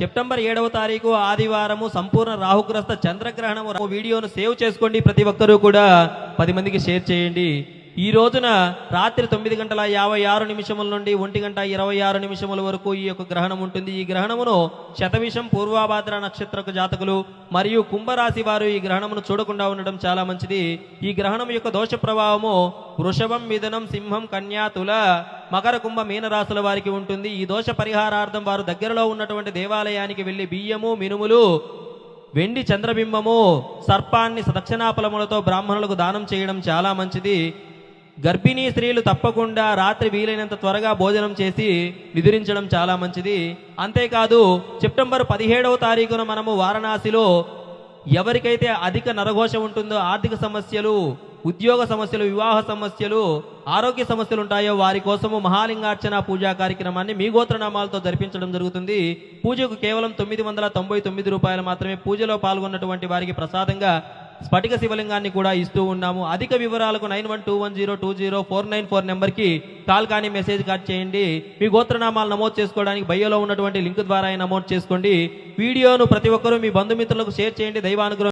September ఏడవ తారీఖు ఆదివారము సంపూర్ణ రాహుగ్రస్త చంద్రగ్రహణము. వీడియోను సేవ్ చేసుకోండి. ప్రతి ఒక్కరూ కూడా పది మందికి షేర్ చేయండి. ఈ రోజున రాత్రి తొమ్మిది గంటల యాభై ఆరు నిమిషముల నుండి ఒంటి గంట ఇరవై ఆరు నిమిషముల వరకు ఈ యొక్క గ్రహణం ఉంటుంది. ఈ గ్రహణమును శతవిషం పూర్వాభాద్ర నక్షత్రక జాతకులు మరియు కుంభరాశి వారు ఈ గ్రహణమును చూడకుండా ఉండడం చాలా మంచిది. ఈ గ్రహణం యొక్క దోష ప్రభావము వృషభం మిథునం సింహం కన్యా తుల మకర కుంభ మీనరాశుల వారికి ఉంటుంది. ఈ దోష పరిహారార్థం వారు దగ్గరలో ఉన్నటువంటి దేవాలయానికి వెళ్ళి బియ్యము మినుములు వెండి చంద్రబింబము సర్పాన్ని సదక్షిణాఫలములతో బ్రాహ్మణులకు దానం చేయడం చాలా మంచిది. గర్భిణీ స్త్రీలు తప్పకుండా రాత్రి వీలైనంత త్వరగా భోజనం చేసి నిద్రించడం చాలా మంచిది. అంతేకాదు సెప్టెంబర్ పదిహేడవ తారీఖున మనము వారణాసిలో ఎవరికైతే అధిక నరఘోష ఉంటుందో ఆర్థిక సమస్యలు ఉద్యోగ సమస్యలు వివాహ సమస్యలు ఆరోగ్య సమస్యలు ఉంటాయో వారి కోసము మహాలింగార్చన పూజా కార్యక్రమాన్ని మీ గోత్రనామాలతో జరిపించడం జరుగుతుంది. పూజకు కేవలం తొమ్మిది వందల తొంభై తొమ్మిది రూపాయలు మాత్రమే పూజలో పాల్గొన్నటువంటి వారికి ప్రసాదంగా స్ఫటిక శివలింగాన్ని కూడా ఇస్తూ ఉన్నాము. అధిక వివరాలకు nine one two one zero two zero four nine four నెంబర్కి కాల్ కానీ మెసేజ్ కాల్ చేయండి. మీ గోత్రనామాలు నమోదు చేసుకోవడానికి బయోలో ఉన్నటువంటి లింక్ ద్వారా నమోదు చేసుకోండి. వీడియోను ప్రతి ఒక్కరూ మీ బంధుమిత్రులకు షేర్ చేయండి. దైవానుగ్రహం